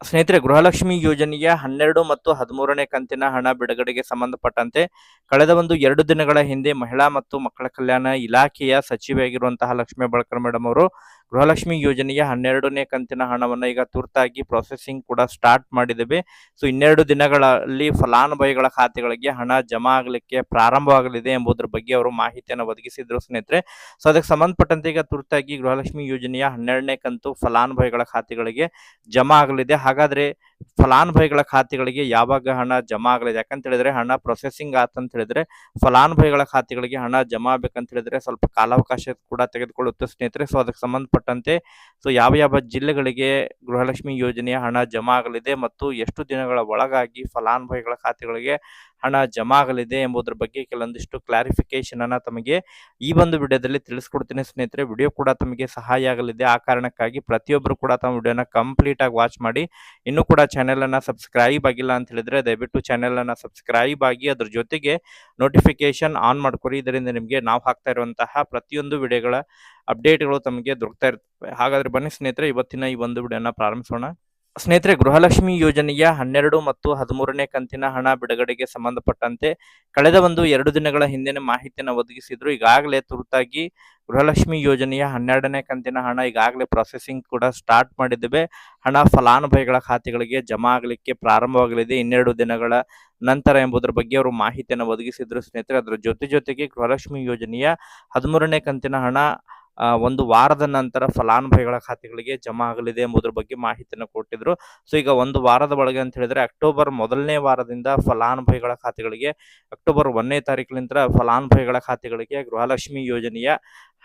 ಸ್ನೇಹಿತರೆ, ಗೃಹಲಕ್ಷ್ಮಿ ಯೋಜನೆಯ ಹನ್ನೆರಡು ಮತ್ತು ಹದಿಮೂರನೇ ಕಂತಿನ ಹಣ ಬಿಡುಗಡೆಗೆ ಸಂಬಂಧಪಟ್ಟಂತೆ ಕಳೆದ ಒಂದು ಎರಡು ದಿನಗಳ ಹಿಂದೆ ಮಹಿಳಾ ಮತ್ತು ಮಕ್ಕಳ ಕಲ್ಯಾಣ ಇಲಾಖೆಯ ಸಚಿವೆಯಾಗಿರುವಂತಹ ಲಕ್ಷ್ಮೀ ಬಳಕರ್ ಮೇಡಮ್ ಅವರು ಗೃಹಲಕ್ಷ್ಮಿ ಯೋಜನೆಯ ಹನ್ನೆರಡನೇ ಕಂತಿನ ಹಣವನ್ನು ಈಗ ತುರ್ತಾಗಿ ಪ್ರೊಸೆಸಿಂಗ್ ಕೂಡ ಸ್ಟಾರ್ಟ್ ಮಾಡಿದ್ದೇವೆ. ಸೊ ಇನ್ನೆರಡು ದಿನಗಳಲ್ಲಿ ಫಲಾನುಭವಿಗಳ ಖಾತೆಗಳಿಗೆ ಹಣ ಜಮಾ ಆಗಲಿಕ್ಕೆ ಪ್ರಾರಂಭವಾಗಲಿದೆ ಎಂಬುದರ ಬಗ್ಗೆ ಅವರು ಮಾಹಿತಿಯನ್ನು ಒದಗಿಸಿದ್ರು ಸ್ನೇಹಿತರೆ. ಸೊ ಅದಕ್ಕೆ ಸಂಬಂಧಪಟ್ಟಂತೆ ಈಗ ತುರ್ತಾಗಿ ಗೃಹಲಕ್ಷ್ಮಿ ಯೋಜನೆಯ ಹನ್ನೆರಡನೇ ಕಂತು ಫಲಾನುಭವಿಗಳ ಖಾತೆಗಳಿಗೆ ಜಮಾ ಆಗಲಿದೆ. ಹಾಗಾದ್ರೆ ಫಲಾನುಭವಿಗಳ ಖಾತೆಗಳಿಗೆ ಯಾವಾಗ ಹಣ ಜಮಾ ಆಗಲಿದೆ? ಯಾಕಂತ ಹೇಳಿದ್ರೆ ಹಣ ಪ್ರೊಸೆಸಿಂಗ್ ಆತಂತ ಹೇಳಿದ್ರೆ ಫಲಾನುಭವಿಗಳ ಖಾತೆಗಳಿಗೆ ಹಣ ಜಮಾ ಆಗಬೇಕಂತ ಹೇಳಿದ್ರೆ ಸ್ವಲ್ಪ ಕಾಲಾವಕಾಶ ಕೂಡ ತೆಗೆದುಕೊಳ್ಳುತ್ತೆ ಸ್ನೇಹಿತರೆ. ಸೊ ಅದಕ್ಕೆ ಸಂಬಂಧಪಟ್ಟಂತೆ. ಸೊ ಯಾವ ಯಾವ ಜಿಲ್ಲೆಗಳಿಗೆ ಗೃಹಲಕ್ಷ್ಮಿ ಯೋಜನೆಯ ಹಣ ಜಮಾ ಆಗಲಿದೆ ಮತ್ತು ಎಷ್ಟು ದಿನಗಳ ಒಳಗಾಗಿ ಫಲಾನುಭವಿಗಳ ಖಾತೆಗಳಿಗೆ ಹಣ ಜಮಾ ಆಗಲಿದೆ ಎಂಬುದರ ಬಗ್ಗೆ ಕೆಲವೊಂದಿಷ್ಟು ಕ್ಲಾರಿಫಿಕೇಶನ್ ಅನ್ನ ತಮಗೆ ಈ ಒಂದು ವಿಡಿಯೋದಲ್ಲಿ ತಿಳಿಸ್ಕೊಡ್ತೀನಿ ಸ್ನೇಹಿತರೆ. ವಿಡಿಯೋ ಕೂಡ ತಮಗೆ ಸಹಾಯ ಆಗಲಿದೆ. ಆ ಕಾರಣಕ್ಕಾಗಿ ಪ್ರತಿಯೊಬ್ಬರು ಕೂಡ ತಮ್ಮ ವಿಡಿಯೋನ ಕಂಪ್ಲೀಟ್ ಆಗಿ ವಾಚ್ ಮಾಡಿ. ಇನ್ನೂ ಕೂಡ ಚಾನೆಲ್ ಅನ್ನ ಸಬ್ಸ್ಕ್ರೈಬ್ ಆಗಿಲ್ಲ ಅಂತ ಹೇಳಿದ್ರೆ ದಯವಿಟ್ಟು ಚಾನೆಲ್ ಅನ್ನ ಸಬ್ಸ್ಕ್ರೈಬ್ ಆಗಿ ಅದ್ರ ಜೊತೆಗೆ ನೋಟಿಫಿಕೇಶನ್ ಆನ್ ಮಾಡ್ಕೊರಿ. ಇದರಿಂದ ನಿಮಗೆ ನಾವು ಹಾಕ್ತಾ ಇರುವಂತಹ ಪ್ರತಿಯೊಂದು ವಿಡಿಯೋಗಳ ಅಪ್ಡೇಟ್ಗಳು ತಮಗೆ ದೊರಕ್ತಾ ಇರ್ತವೆ. ಹಾಗಾದ್ರೆ ಬನ್ನಿ ಸ್ನೇಹಿತರೆ, ಇವತ್ತಿನ ಈ ಒಂದು ವಿಡಿಯೋನ ಪ್ರಾರಂಭಿಸೋಣ. ಸ್ನೇಹಿತರೆ, ಗೃಹಲಕ್ಷ್ಮಿ ಯೋಜನೆಯ ಹನ್ನೆರಡು ಮತ್ತು ಹದಿಮೂರನೇ ಕಂತಿನ ಹಣ ಬಿಡುಗಡೆಗೆ ಸಂಬಂಧಪಟ್ಟಂತೆ ಕಳೆದ ಒಂದು ಎರಡು ದಿನಗಳ ಹಿಂದಿನ ಮಾಹಿತಿಯನ್ನು ಒದಗಿಸಿದ್ರು. ಈಗಾಗಲೇ ತುರ್ತಾಗಿ ಗೃಹಲಕ್ಷ್ಮಿ ಯೋಜನೆಯ ಹನ್ನೆರಡನೇ ಕಂತಿನ ಹಣ ಈಗಾಗಲೇ ಪ್ರೊಸೆಸಿಂಗ್ ಕೂಡ ಸ್ಟಾರ್ಟ್ ಮಾಡಿದ್ದೇವೆ. ಹಣ ಫಲಾನುಭವಿಗಳ ಖಾತೆಗಳಿಗೆ ಜಮಾ ಆಗಲಿಕ್ಕೆ ಪ್ರಾರಂಭವಾಗಲಿದೆ. ಇನ್ನೆರಡು ದಿನಗಳ ನಂತರ ಎಂಬುದರ ಬಗ್ಗೆ ಅವರು ಮಾಹಿತಿಯನ್ನು ಒದಗಿಸಿದ್ರು. ಸ್ನೇಹಿತರೆ, ಅದರ ಜೊತೆ ಜೊತೆಗೆ ಗೃಹಲಕ್ಷ್ಮಿ ಯೋಜನೆಯ ಹದಿಮೂರನೇ ಕಂತಿನ ಹಣ ಒಂದು ವಾರದ ನಂತರ ಫಲಾನುಭವಿಗಳ ಖಾತೆಗಳಿಗೆ ಜಮಾ ಆಗಲಿದೆ ಎಂಬುದರ ಬಗ್ಗೆ ಮಾಹಿತಿಯನ್ನು ಕೊಟ್ಟಿದ್ರು. ಸೊ ಈಗ ಒಂದು ವಾರದ ಒಳಗೆ ಅಂತ ಹೇಳಿದ್ರೆ ಅಕ್ಟೋಬರ್ ಮೊದಲನೇ ವಾರದಿಂದ ಫಲಾನುಭವಿಗಳ ಖಾತೆಗಳಿಗೆ, ಅಕ್ಟೋಬರ್ ಒಂದನೇ ತಾರೀಕಿನಿಂದ ಫಲಾನುಭವಿಗಳ ಖಾತೆಗಳಿಗೆ ಗೃಹಲಕ್ಷ್ಮಿ ಯೋಜನೆಯ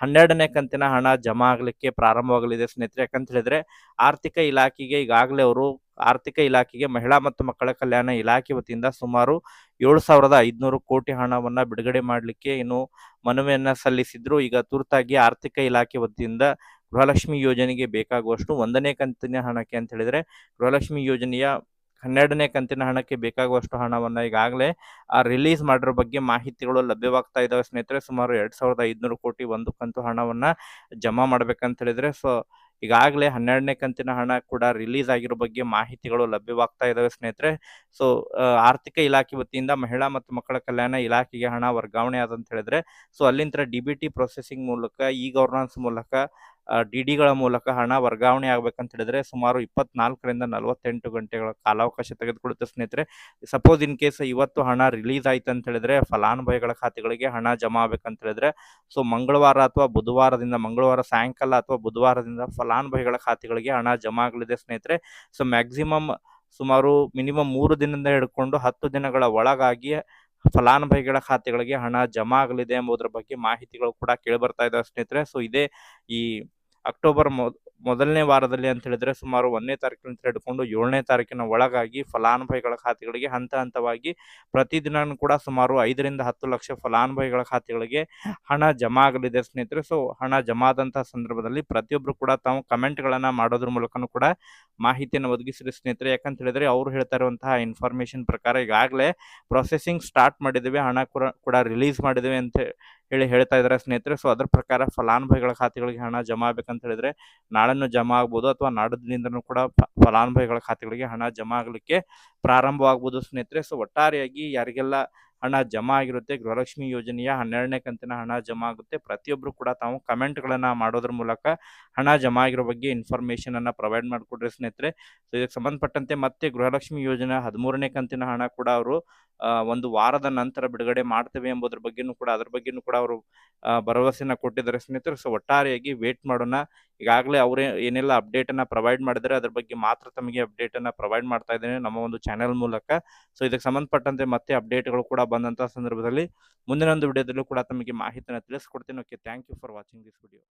ಹನ್ನೆರಡನೇ ಕಂತಿನ ಹಣ ಜಮಾ ಆಗಲಿಕ್ಕೆ ಪ್ರಾರಂಭವಾಗಲಿದೆ ಸ್ನೇಹಿತರೆ. ಯಾಕಂತ ಹೇಳಿದ್ರೆ ಆರ್ಥಿಕ ಇಲಾಖೆಗೆ ಈಗಾಗಲೇ ಅವರು ಆರ್ಥಿಕ ಇಲಾಖೆಗೆ ಮಹಿಳಾ ಮತ್ತು ಮಕ್ಕಳ ಕಲ್ಯಾಣ ಇಲಾಖೆ ವತಿಯಿಂದ ಸುಮಾರು ಏಳು ಸಾವಿರದ ಐದುನೂರು ಕೋಟಿ ಹಣವನ್ನ ಬಿಡುಗಡೆ ಮಾಡಲಿಕ್ಕೆ ಇನ್ನು ಮನವಿಯನ್ನು ಸಲ್ಲಿಸಿದ್ರು. ಈಗ ತುರ್ತಾಗಿ ಆರ್ಥಿಕ ಇಲಾಖೆ ವತಿಯಿಂದ ಗೃಹಲಕ್ಷ್ಮಿ ಯೋಜನೆಗೆ ಬೇಕಾಗುವಷ್ಟು ಒಂದನೇ ಕಂತಿನ ಹಣಕ್ಕೆ ಅಂತ ಹೇಳಿದ್ರೆ ಗೃಹಲಕ್ಷ್ಮಿ ಯೋಜನೆಯ ಹನ್ನೆರಡನೇ ಕಂತಿನ ಹಣಕ್ಕೆ ಬೇಕಾಗುವಷ್ಟು ಹಣವನ್ನ ಈಗಾಗಲೇ ರಿಲೀಸ್ ಮಾಡಿರೋ ಬಗ್ಗೆ ಮಾಹಿತಿಗಳು ಲಭ್ಯವಾಗ್ತಾ ಇದ್ದಾವೆ ಸ್ನೇಹಿತರೆ. ಸುಮಾರು ಎರಡ್ ಸಾವಿರದ ಐದುನೂರು ಕೋಟಿ ಒಂದು ಕಂತು ಹಣವನ್ನು ಜಮಾ ಮಾಡ್ಬೇಕಂತ ಹೇಳಿದ್ರೆ, ಸೊ ಈಗಾಗಲೇ ಹನ್ನೆರಡನೇ ಕಂತಿನ ಹಣ ಕೂಡ ರಿಲೀಸ್ ಆಗಿರೋ ಬಗ್ಗೆ ಮಾಹಿತಿಗಳು ಲಭ್ಯವಾಗ್ತಾ ಇದಾವೆ ಸ್ನೇಹಿತರೆ. ಸೊ ಆರ್ಥಿಕ ಇಲಾಖೆ ವತಿಯಿಂದ ಮಹಿಳಾ ಮತ್ತು ಮಕ್ಕಳ ಕಲ್ಯಾಣ ಇಲಾಖೆಗೆ ಹಣ ವರ್ಗಾವಣೆ ಆದಂತ ಹೇಳಿದ್ರೆ ಸೊ ಅಲ್ಲಿಂದ ಡಿ ಪ್ರೊಸೆಸಿಂಗ್ ಮೂಲಕ ಇ ಗವರ್ನೆನ್ಸ್ ಮೂಲಕ ಡಿ ಡಿಗಳ ಮೂಲಕ ಹಣ ವರ್ಗಾವಣೆ ಆಗ್ಬೇಕಂತ ಹೇಳಿದ್ರೆ ಸುಮಾರು ಇಪ್ಪತ್ನಾಲ್ಕರಿಂದ ನಲವತ್ತೆಂಟು ಗಂಟೆಗಳ ಕಾಲಾವಕಾಶ ತೆಗೆದುಕೊಳ್ಳುತ್ತೆ ಸ್ನೇಹಿತರೆ. ಸಪೋಸ್ ಇನ್ ಕೇಸ್ ಇವತ್ತು ಹಣ ರಿಲೀಸ್ ಆಯ್ತು ಅಂತ ಹೇಳಿದ್ರೆ ಫಲಾನುಭವಿಗಳ ಖಾತೆಗಳಿಗೆ ಹಣ ಜಮಾ ಆಗ್ಬೇಕಂತ ಹೇಳಿದ್ರೆ ಸೊ ಮಂಗಳವಾರ ಅಥವಾ ಬುಧವಾರದಿಂದ, ಮಂಗಳವಾರ ಸಾಯಂಕಾಲ ಅಥವಾ ಬುಧವಾರದಿಂದ ಫಲಾನುಭವಿಗಳ ಖಾತೆಗಳಿಗೆ ಹಣ ಜಮಾ ಆಗಲಿದೆ ಸ್ನೇಹಿತರೆ. ಸೊ ಮ್ಯಾಕ್ಸಿಮಮ್ ಸುಮಾರು ಮಿನಿಮಮ್ ಮೂರು ದಿನದಿಂದ ಹಿಡ್ಕೊಂಡು ಹತ್ತು ದಿನಗಳ ಒಳಗಾಗಿ ಫಲಾನುಭವಿಗಳ ಖಾತೆಗಳಿಗೆ ಹಣ ಜಮಾ ಆಗಲಿದೆ ಎಂಬುದರ ಬಗ್ಗೆ ಮಾಹಿತಿಗಳು ಕೂಡ ಕೇಳಿ ಬರ್ತಾ ಇದ್ದಾವೆ ಸ್ನೇಹಿತರೆ. ಸೊ ಇದೇ ಈ ಅಕ್ಟೋಬರ್ ಮೊದ್, ಮೊದಲನೇ ವಾರದಲ್ಲಿ ಅಂತ ಹೇಳಿದ್ರೆ ಸುಮಾರು ಒಂದನೇ ತಾರೀಕಿನಿಂದ ಹಿಡ್ಕೊಂಡು ಏಳನೇ ತಾರೀಕಿನ ಒಳಗಾಗಿ ಫಲಾನುಭವಿಗಳ ಖಾತೆಗಳಿಗೆ ಹಂತ ಹಂತವಾಗಿ ಪ್ರತಿದಿನ ಕೂಡ ಸುಮಾರು ಐದರಿಂದ ಹತ್ತು ಲಕ್ಷ ಫಲಾನುಭವಿಗಳ ಖಾತೆಗಳಿಗೆ ಹಣ ಜಮಾ ಆಗಲಿದೆ ಸ್ನೇಹಿತರೆ. ಸೊ ಹಣ ಜಮಾ ಆದಂತಹ ಸಂದರ್ಭದಲ್ಲಿ ಪ್ರತಿಯೊಬ್ಬರು ಕೂಡ ತಾವು ಕಮೆಂಟ್ಗಳನ್ನು ಮಾಡೋದ್ರ ಮೂಲಕನೂ ಕೂಡ ಮಾಹಿತಿಯನ್ನು ಒದಗಿಸಿರಿ ಸ್ನೇಹಿತರೆ. ಯಾಕಂತ ಹೇಳಿದ್ರೆ ಅವರು ಹೇಳ್ತಾ ಇರುವಂತಹ ಇನ್ಫಾರ್ಮೇಶನ್ ಪ್ರಕಾರ ಈಗಾಗಲೇ ಪ್ರೊಸೆಸಿಂಗ್ ಸ್ಟಾರ್ಟ್ ಮಾಡಿದ್ದೇವೆ ಹಣ ಕೂಡ ಕೂಡ ರಿಲೀಸ್ ಮಾಡಿದ್ದೇವೆ ಅಂತ ಹೇಳಿ ಹೇಳ್ತಾ ಇದ್ದಾರೆ ಸ್ನೇಹಿತರೆ. ಸೊ ಅದರ ಪ್ರಕಾರ ಫಲಾನುಭವಿಗಳ ಖಾತೆಗಳಿಗೆ ಹಣ ಜಮಾ ಆಗಬೇಕಂತ ಹೇಳಿದ್ರೆ ನಾಳೆನೂ ಜಮಾ ಆಗ್ಬೋದು ಅಥವಾ ನಾಡದಿಂದನೂ ಕೂಡ ಫಲಾನುಭವಿಗಳ ಖಾತೆಗಳಿಗೆ ಹಣ ಜಮಾ ಆಗಲಿಕ್ಕೆ ಪ್ರಾರಂಭವಾಗ್ಬೋದು ಸ್ನೇಹಿತರೆ. ಸೊ ಒಟ್ಟಾರೆಯಾಗಿ ಯಾರಿಗೆಲ್ಲ ಹಣ ಜಮಾ ಆಗಿರುತ್ತೆ. ಗೃಹಲಕ್ಷ್ಮಿ ಯೋಜನೆಯ ಹನ್ನೆರಡನೇ ಕಂತಿನ ಹಣ ಜಮಾ ಆಗುತ್ತೆ. ಪ್ರತಿಯೊಬ್ಬರು ಕೂಡ ತಾವು ಕಮೆಂಟ್ಗಳನ್ನ ಮಾಡೋದ್ರ ಮೂಲಕ ಹಣ ಜಮಾ ಆಗಿರೋ ಬಗ್ಗೆ ಇನ್ಫಾರ್ಮೇಶನ್ ಅನ್ನ ಪ್ರೊವೈಡ್ ಮಾಡಿಕೊಡ್ರಿ ಸ್ನೇಹಿತರೆ. ಸೊ, ಇದಕ್ಕೆ ಸಂಬಂಧಪಟ್ಟಂತೆ ಮತ್ತೆ ಗೃಹಲಕ್ಷ್ಮಿ ಯೋಜನೆ ಹದಿಮೂರನೇ ಕಂತಿನ ಹಣ ಕೂಡ ಅವರು ಒಂದು ವಾರದ ನಂತರ ಬಿಡುಗಡೆ ಮಾಡ್ತೇವೆ ಎಂಬುದ್ರ ಬಗ್ಗೆನೂ ಕೂಡ, ಅದ್ರ ಬಗ್ಗೆನೂ ಕೂಡ ಅವರು ಭರವಸೆನ ಕೊಟ್ಟಿದ್ದಾರೆ. ಸ್ನೇಹಿತರು, ಸೊ ಒಟ್ಟಾರೆಯಾಗಿ ವೇಟ್ ಮಾಡೋಣ. ಈಗಾಗಲೇ ಅವರೇ ಏನೆಲ್ಲ ಅಪ್ಡೇಟ್ ಅನ್ನ ಪ್ರೊವೈಡ್ ಮಾಡಿದರೆ ಅದ್ರ ಬಗ್ಗೆ ಮಾತ್ರ ತಮಗೆ ಅಪ್ಡೇಟ್ ಅನ್ನ ಪ್ರೊವೈಡ್ ಮಾಡ್ತಾ ಇದ್ದೇನೆ ನಮ್ಮ ಒಂದು ಚಾನೆಲ್ ಮೂಲಕ. ಸೊ ಇದಕ್ಕೆ ಸಂಬಂಧಪಟ್ಟಂತೆ ಮತ್ತೆ ಅಪ್ಡೇಟ್ಗಳು ಕೂಡ ಬಂದಂತಹ ಸಂದರ್ಭದಲ್ಲಿ ಮುಂದಿನ ಒಂದು ವಿಡಿಯೋದಲ್ಲೂ ಕೂಡ ತಮಗೆ ಮಾಹಿತಿಯನ್ನು ತಿಳಿಸ್ಕೊಡ್ತೀನಿ. Okay thank you for watching this video